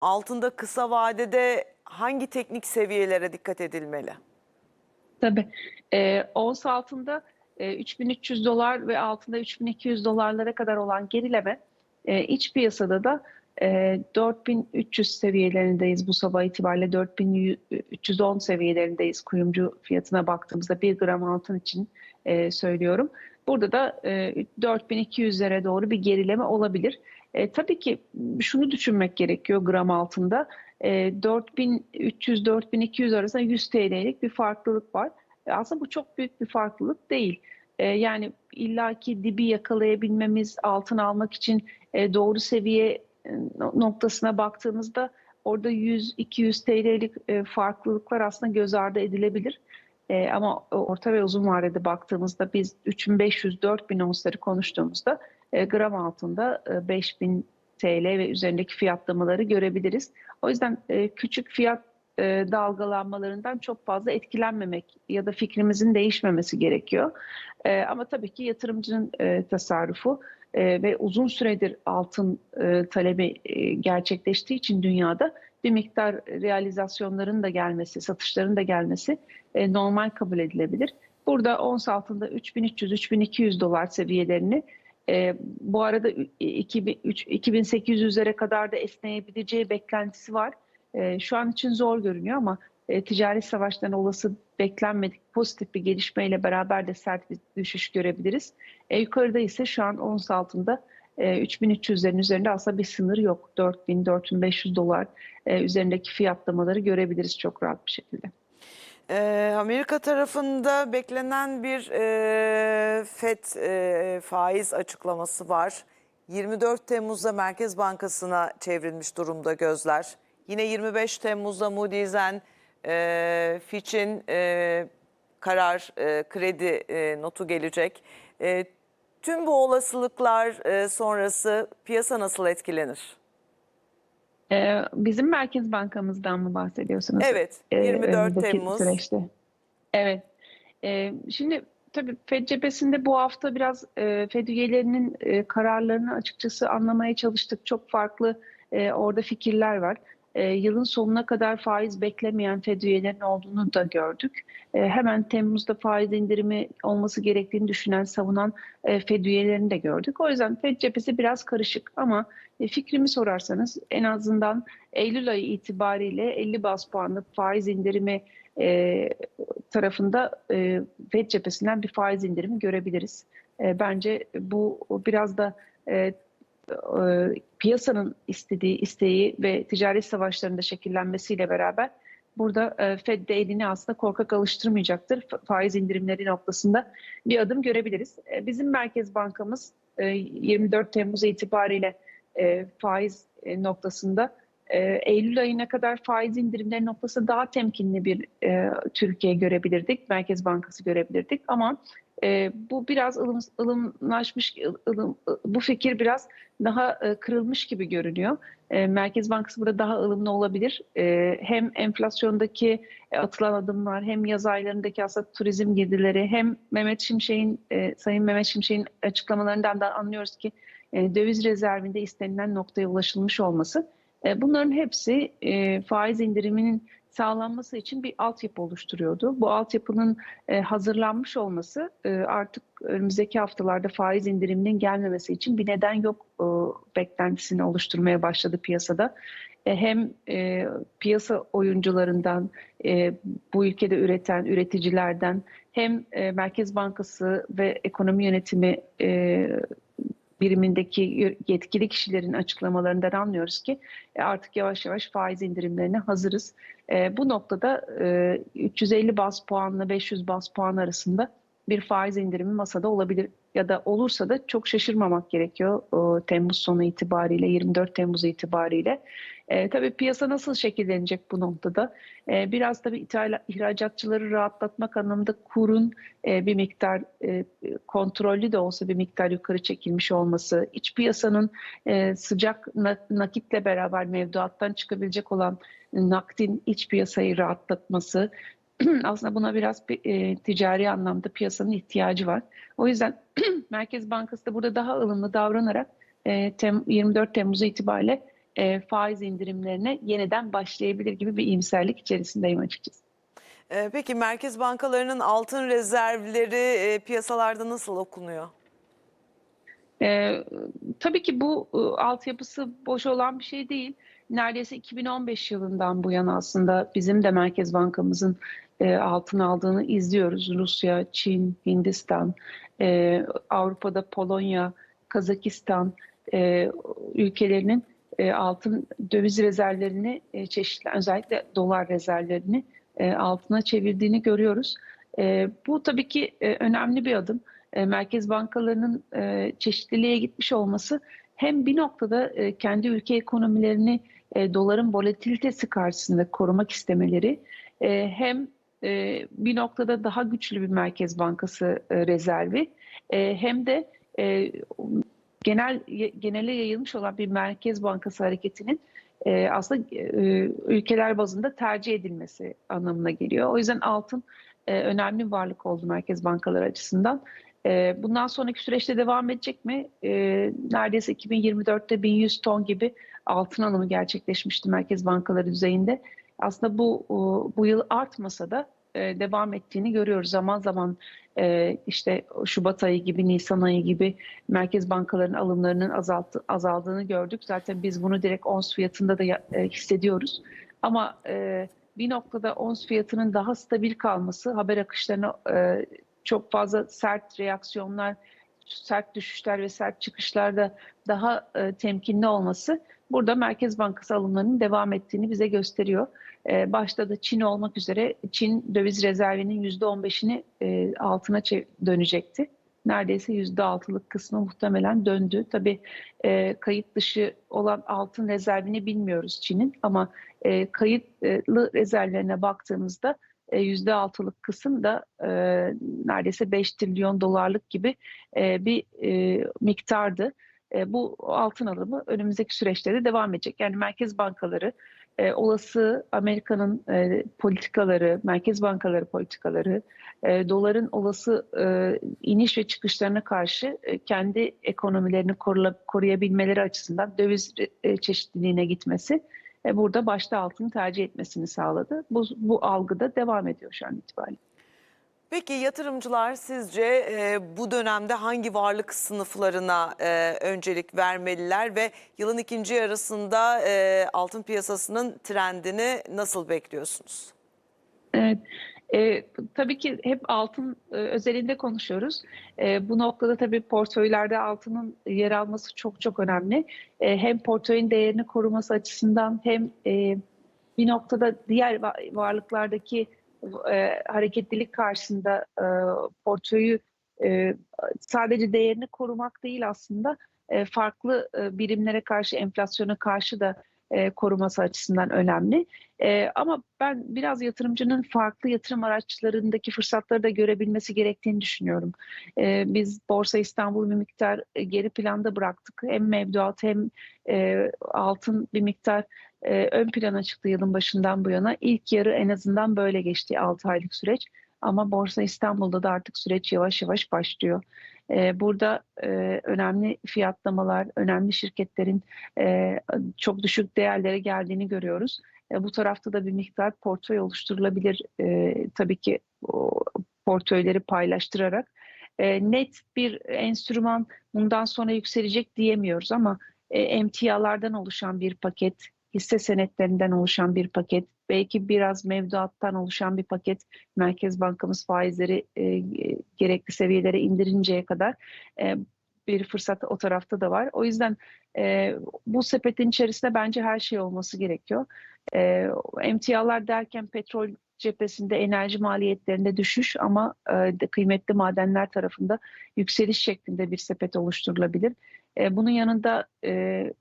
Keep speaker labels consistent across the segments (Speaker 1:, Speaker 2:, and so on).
Speaker 1: altında kısa vadede hangi teknik seviyelere dikkat edilmeli?
Speaker 2: Tabii. E, ons altında e, 3300 dolar ve altında 3200 dolarlara kadar olan gerileme e, iç piyasada da e, 4300 seviyelerindeyiz bu sabah itibariyle 4310 seviyelerindeyiz kuyumcu fiyatına baktığımızda 1 gram altın için e, söylüyorum. Burada da e, 4200'lere doğru bir gerileme olabilir. E, tabii ki şunu düşünmek gerekiyor gram altında. E, 4300-4200 arasında 100 TL'lik bir farklılık var. E, aslında bu çok büyük bir farklılık değil. E, yani illaki dibi yakalayabilmemiz, altın almak için e, doğru seviye e, noktasına baktığımızda orada 100-200 TL'lik e, farklılıklar aslında göz ardı edilebilir. E, ama orta ve uzun vadede baktığımızda biz 3500-4000 onsları konuştuğumuzda e, gram altında e, 5000 TL ve üzerindeki fiyatlamaları görebiliriz. O yüzden e, küçük fiyat e, dalgalanmalarından çok fazla etkilenmemek ya da fikrimizin değişmemesi gerekiyor. Ama tabii ki yatırımcının tasarrufu ve uzun süredir altın talebi gerçekleştiği için dünyada bir miktar realizasyonların da gelmesi, satışların da gelmesi normal kabul edilebilir. Burada ons altında 3300-3200 dolar seviyelerini e, bu arada 2800'lere kadar da esneyebileceği beklentisi var. E, şu an için zor görünüyor ama e, ticari savaştan olası beklenmedik pozitif bir gelişmeyle beraber de sert bir düşüş görebiliriz. E, yukarıda ise şu an ons altında e, 3300'lerin üzerinde aslında bir sınır yok. 4000-4500 dolar e, üzerindeki fiyatlamaları görebiliriz çok rahat bir şekilde.
Speaker 1: Ee, Amerika tarafında beklenen bir e, FED e, faiz açıklaması var. 24 Temmuz'da Merkez Bankası'na çevrilmiş durumda gözler. Yine 25 Temmuz'da Moody's'en e, Fitch'in e, karar e, kredi e, notu gelecek. E, tüm bu olasılıklar e, sonrası piyasa nasıl etkilenir?
Speaker 2: Ee, bizim Merkez Bankamızdan mı bahsediyorsunuz?
Speaker 1: Evet,
Speaker 2: Ee,
Speaker 1: 24
Speaker 2: önümüzdeki
Speaker 1: Temmuz.
Speaker 2: Süreçte. Evet. Ee, şimdi tabii Fed cephesinde bu hafta biraz e, Fed üyelerinin e, kararlarını açıkçası anlamaya çalıştık. Çok farklı e, orada fikirler var. E, yılın sonuna kadar faiz beklemeyen Fed üyelerinin olduğunu da gördük. E, hemen Temmuz'da faiz indirimi olması gerektiğini düşünen, savunan e, Fed üyelerini de gördük. O yüzden Fed cephesi biraz karışık ama e, fikrimi sorarsanız en azından Eylül ayı itibariyle 50 bas puanlık faiz indirimi e, tarafında e, Fed cephesinden bir faiz indirimi görebiliriz. E, bence bu biraz da e, e, piyasanın istediği isteği ve ticaret savaşlarında şekillenmesiyle beraber burada e, Fed de elini aslında korkak alıştırmayacaktır. Fa- Faiz indirimleri noktasında bir adım görebiliriz. E, bizim Merkez Bankamız e, 24 Temmuz itibariyle faiz noktasında Eylül ayına kadar faiz indirimleri noktası daha temkinli bir e, Türkiye görebilirdik, Merkez Bankası görebilirdik ama e, bu biraz ılım, ılımlaşmış, ılım, bu fikir biraz daha e, kırılmış gibi görünüyor. E, Merkez Bankası burada daha ılımlı olabilir. E, hem enflasyondaki e, atılan adımlar, hem yaz aylarındaki aslında turizm girdileri, hem Mehmet Şimşek'in, e, Sayın Mehmet Şimşek'in açıklamalarından da anlıyoruz ki e, döviz rezervinde istenilen noktaya ulaşılmış olması. E, bunların hepsi e, faiz indiriminin sağlanması için bir altyapı oluşturuyordu. Bu altyapının e, hazırlanmış olması artık önümüzdeki haftalarda faiz indiriminin gelmemesi için bir neden yok beklentisini oluşturmaya başladı piyasada. Hem piyasa oyuncularından, bu ülkede üreten üreticilerden, hem Merkez Bankası ve ekonomi yönetimi birimindeki yetkili kişilerin açıklamalarından anlıyoruz ki e, artık yavaş yavaş faiz indirimlerine hazırız. E, bu noktada e, 350 bas puanla 500 bas puan arasında bir faiz indirimi masada olabilir ya da olursa da çok şaşırmamak gerekiyor e, Temmuz sonu itibariyle 24 Temmuz itibariyle. E, tabii piyasa nasıl şekillenecek bu noktada? E, biraz tabii ithal, ihracatçıları rahatlatmak anlamında kurun e, bir miktar e, kontrollü de olsa bir miktar yukarı çekilmiş olması, iç piyasanın e, sıcak na- nakitle beraber mevduattan çıkabilecek olan nakdin iç piyasayı rahatlatması, aslında buna biraz bir, e, ticari anlamda piyasanın ihtiyacı var. O yüzden Merkez Bankası da burada daha ılımlı davranarak e, tem, 24 Temmuz itibariyle e, faiz indirimlerine yeniden başlayabilir gibi bir iyimserlik içerisindeyim açıkçası.
Speaker 1: Ee, Peki merkez bankalarının altın rezervleri e, piyasalarda nasıl okunuyor?
Speaker 2: Ee, tabii ki bu e, altyapısı boş olan bir şey değil. Neredeyse 2015 yılından bu yana aslında bizim de Merkez Bankamızın e, aldığını izliyoruz. Rusya, Çin, Hindistan, e, Avrupa'da Polonya, Kazakistan e, ülkelerinin e, altın döviz rezervlerini çeşitli özellikle dolar rezervlerini altına çevirdiğini görüyoruz. Bu tabii ki önemli bir adım merkez bankalarının çeşitliliğe gitmiş olması hem bir noktada kendi ülke ekonomilerini doların volatilitesi karşısında korumak istemeleri hem e, bir noktada daha güçlü bir merkez bankası e, rezervi e, hem de genel genele yayılmış olan bir merkez bankası hareketinin aslında ülkeler bazında tercih edilmesi anlamına geliyor. O yüzden altın e, önemli varlık oldu merkez bankaları açısından. Bundan sonraki süreçte devam edecek mi? Neredeyse 2024'te 1100 ton gibi altın alımı gerçekleşmişti merkez bankaları düzeyinde. Aslında bu bu yıl artmasa da e, devam ettiğini görüyoruz. Zaman zaman e, işte Şubat ayı gibi, Nisan ayı gibi merkez bankalarının alımlarının azalttı, azaldığını gördük. Zaten biz bunu direkt ons fiyatında da e, hissediyoruz. Ama e, bir noktada ons fiyatının daha stabil kalması haber akışlarına e, çok fazla sert reaksiyonlar, sert düşüşler ve sert çıkışlarda daha e, temkinli olması burada Merkez Bankası alımlarının devam ettiğini bize gösteriyor. E, başta da Çin olmak üzere Çin döviz rezervinin %15'ini e, altına dönecekti. Neredeyse %6'lık kısmı muhtemelen döndü. Tabii e, kayıt dışı olan altın rezervini bilmiyoruz Çin'in ama e, kayıtlı rezervlerine baktığımızda %6'lık kısım da e, neredeyse 5 trilyon dolarlık gibi e, bir e, miktardı. E, bu altın alımı önümüzdeki süreçte de devam edecek. Yani merkez bankaları e, olası Amerika'nın e, politikaları, merkez bankaları politikaları, e, doların olası e, iniş ve çıkışlarına karşı e, kendi ekonomilerini korula, koruyabilmeleri açısından döviz e, çeşitliliğine gitmesi e, burada başta altını tercih etmesini sağladı. Bu, bu algıda devam ediyor şu an itibariyle.
Speaker 1: Peki yatırımcılar sizce e, bu dönemde hangi varlık sınıflarına e, öncelik vermeliler ve yılın ikinci yarısında e, altın piyasasının trendini nasıl bekliyorsunuz?
Speaker 2: Evet. E, tabii ki hep altın e, özelinde konuşuyoruz. E, bu noktada tabii portföylerde altının yer alması çok çok önemli. E, hem portföyün değerini koruması açısından hem e, bir noktada diğer varlıklardaki e, hareketlilik karşısında e, portföyü e, sadece değerini korumak değil aslında e, farklı e, birimlere karşı enflasyona karşı da e, koruması açısından önemli. E, ama ben biraz yatırımcının farklı yatırım araçlarındaki fırsatları da görebilmesi gerektiğini düşünüyorum. E, biz Borsa İstanbul bir miktar e, geri planda bıraktık. Hem mevduat hem e, altın bir miktar e, ön plana çıktı yılın başından bu yana. İlk yarı en azından böyle geçti 6 aylık süreç. Ama Borsa İstanbul'da da artık süreç yavaş yavaş başlıyor. Ee, burada e, önemli fiyatlamalar, önemli şirketlerin e, çok düşük değerlere geldiğini görüyoruz. E, bu tarafta da bir miktar portföy oluşturulabilir. Tabii ki portföyleri paylaştırarak. Net bir enstrüman bundan sonra yükselecek diyemiyoruz ama emtialardan oluşan bir paket, hisse senetlerinden oluşan bir paket, belki biraz mevduattan oluşan bir paket Merkez Bankamız faizleri e, gerekli seviyelere indirinceye kadar e, bir fırsat o tarafta da var. O yüzden e, bu sepetin içerisinde bence her şey olması gerekiyor. E, emtialar derken petrol cephesinde enerji maliyetlerinde düşüş ama e, kıymetli madenler tarafında yükseliş şeklinde bir sepet oluşturulabilir. E, bunun yanında e,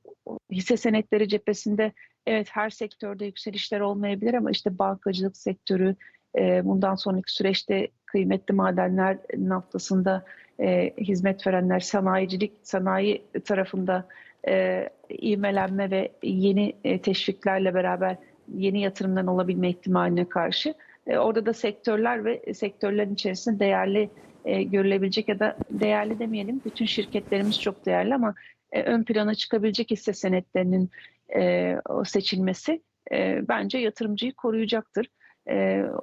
Speaker 2: hisse senetleri cephesinde evet her sektörde yükselişler olmayabilir ama işte bankacılık sektörü e, bundan sonraki süreçte kıymetli madenler naftasında e, hizmet verenler, sanayicilik, sanayi tarafında e, ivmelenme ve yeni e, teşviklerle beraber yeni yatırımdan olabilme ihtimaline karşı e, orada da sektörler ve sektörlerin içerisinde değerli e, görülebilecek ya da değerli demeyelim bütün şirketlerimiz çok değerli ama e, ön plana çıkabilecek hisse senetlerinin e, seçilmesi e, bence yatırımcıyı koruyacaktır.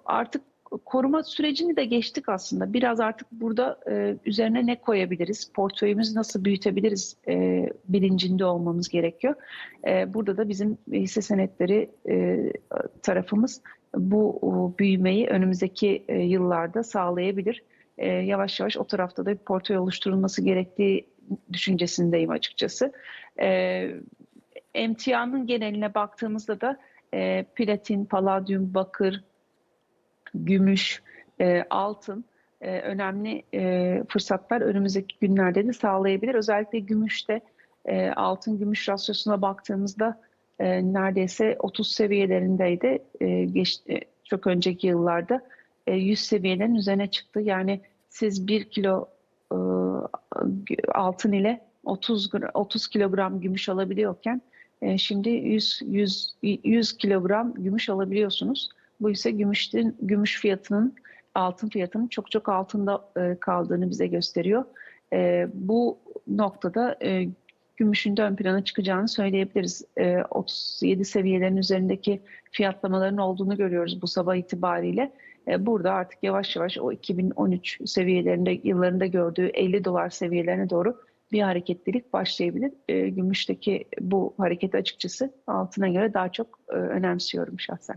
Speaker 2: Artık koruma sürecini de geçtik aslında. Biraz artık burada üzerine ne koyabiliriz, portföyümüzü nasıl büyütebiliriz bilincinde olmamız gerekiyor. Burada da bizim hisse senetleri tarafımız bu büyümeyi önümüzdeki yıllarda sağlayabilir. Yavaş yavaş o tarafta da bir portföy oluşturulması gerektiği düşüncesindeyim açıkçası. E, emtianın geneline baktığımızda da e, platin, paladyum, bakır, gümüş, e, altın e, önemli e, fırsatlar önümüzdeki günlerde de sağlayabilir. Özellikle gümüşte e, altın gümüş rasyosuna baktığımızda e, neredeyse 30 seviyelerindeydi. E, geç, e, çok önceki yıllarda e, 100 seviyelerin üzerine çıktı. Yani siz 1 kilo e, altın ile 30 gra- 30 kilogram gümüş alabiliyorken e, şimdi 100 100 100 kilogram gümüş alabiliyorsunuz. Bu ise gümüşün gümüş fiyatının altın fiyatının çok çok altında e, kaldığını bize gösteriyor. E, bu noktada e, gümüşün de ön plana çıkacağını söyleyebiliriz. E, 37 seviyelerin üzerindeki fiyatlamaların olduğunu görüyoruz bu sabah itibariyle. E, burada artık yavaş yavaş o 2013 seviyelerinde yıllarında gördüğü 50 dolar seviyelerine doğru bir hareketlilik başlayabilir. E, gümüşteki bu hareketi açıkçası altına göre daha çok e, önemsiyorum şahsen.